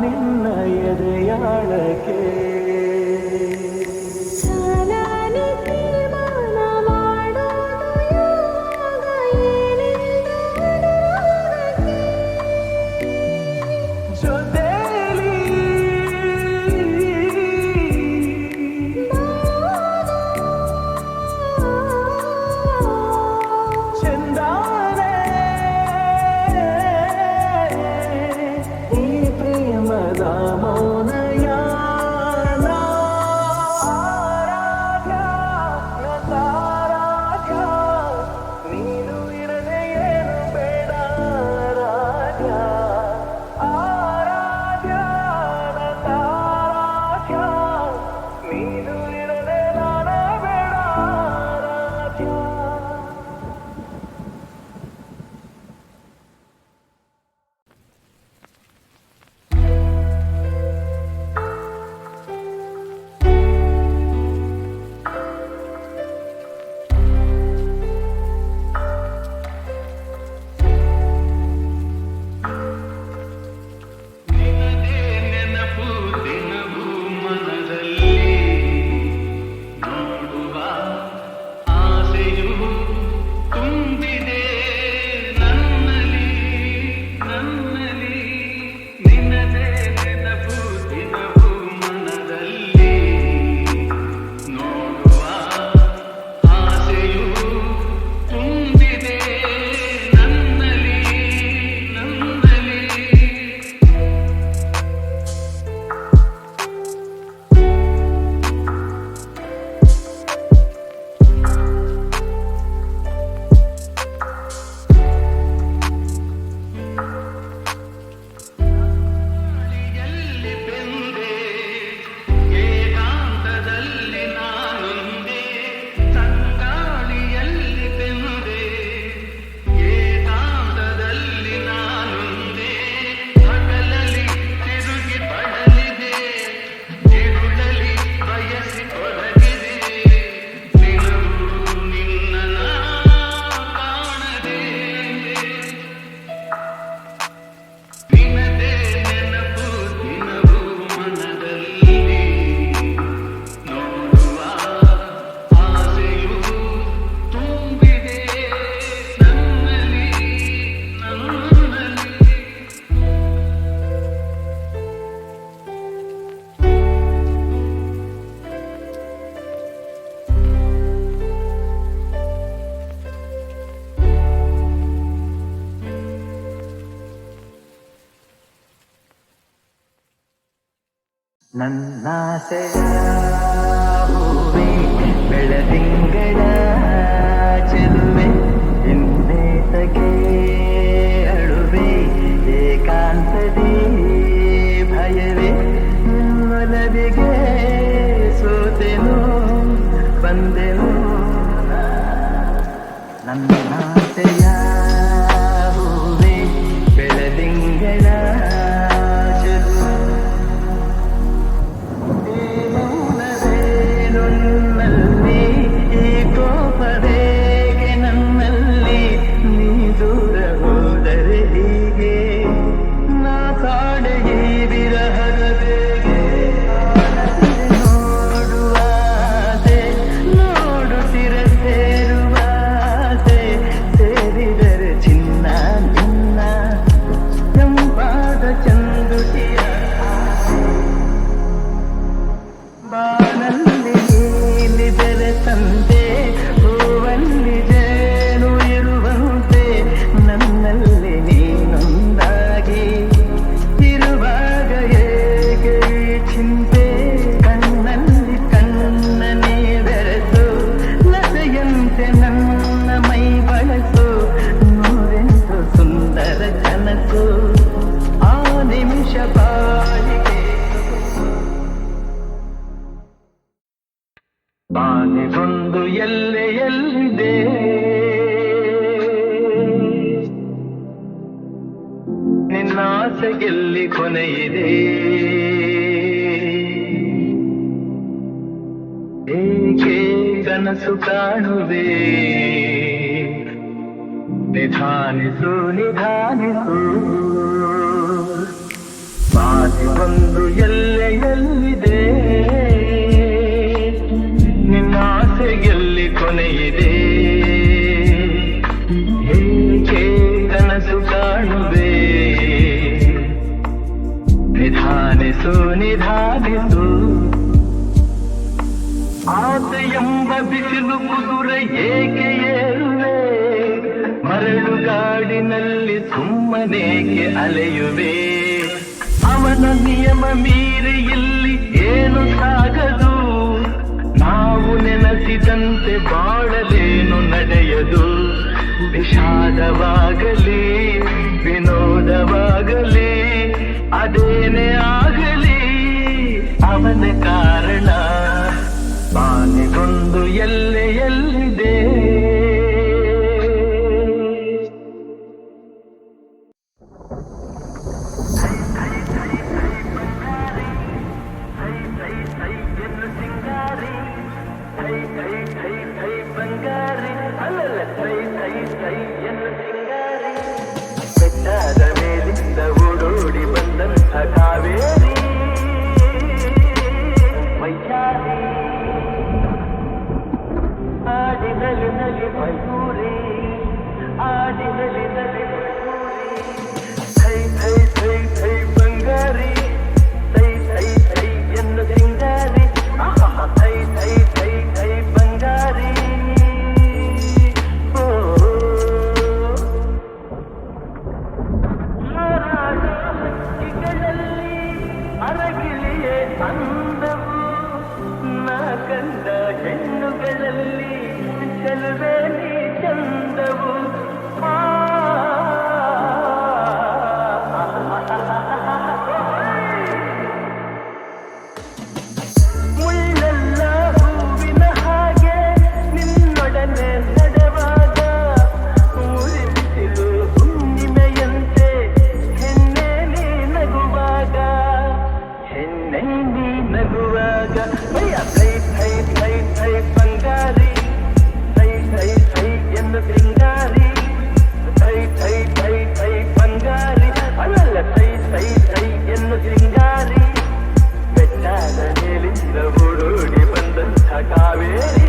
நிನ್ನ எதையாளக்கே? ನನ್ನಾಸೆಯ ಹೂವೆ ಬೆಳದಿಂಗಳ ಚೆಲುವೆ ಇನ್ನೇತಗೆ ಅಳುವೆ ಏಕಾಂತದಿ ಭಯವೇ. ನಿಮ್ಮಲವಿಗೆ ಸೋತೆನು ಬಂದೆನು. ನನ್ನಾಸೆಯ ಗೆಲ್ಲಿ ಕೊನೆಯಿದೆ ಏಕೆ ಕನಸು ಕಾಣುವೆ? ನಿಧಾನಿಸು ನಿಧಾನಿಸು. ಮಾತಿ ಬಂದು ಎಲ್ಲೆಯಲ್ಲಿದೆ? ಅವನೇಕೆ ಅಲೆಯುವೆ. ಅವನ ನಿಯಮ ಮೀರಿ ಇಲ್ಲಿ ಏನು ಸಾಗದು? ನಾವು ನೆನೆಸಿದಂತೆ ಬಾಳಲೇನು ನಡೆಯದು? ವಿಷಾದವಾಗಲಿ, ವಿನೋದವಾಗಲಿ, ಅದೇನೇ ಆಗಲಿ, ಅವನ ಕಾರ દોડી બંધન થટાવે મૈયા નલી નલી મૈયા நைந்தி நகுவாக கை கை கை கை பங்காரி கை கை கை என்ன சிங்காரி கை கை கை கை பங்காரி அல்ல கை கை கை என்ன சிங்காரி வெட்டாத நெலிந்த ஒருடி காவேரி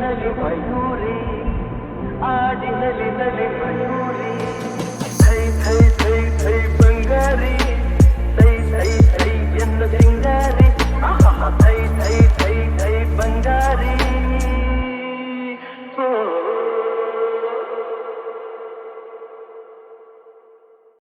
കനലു പയൂരേ ആടിനലിതലെ പയൂരേ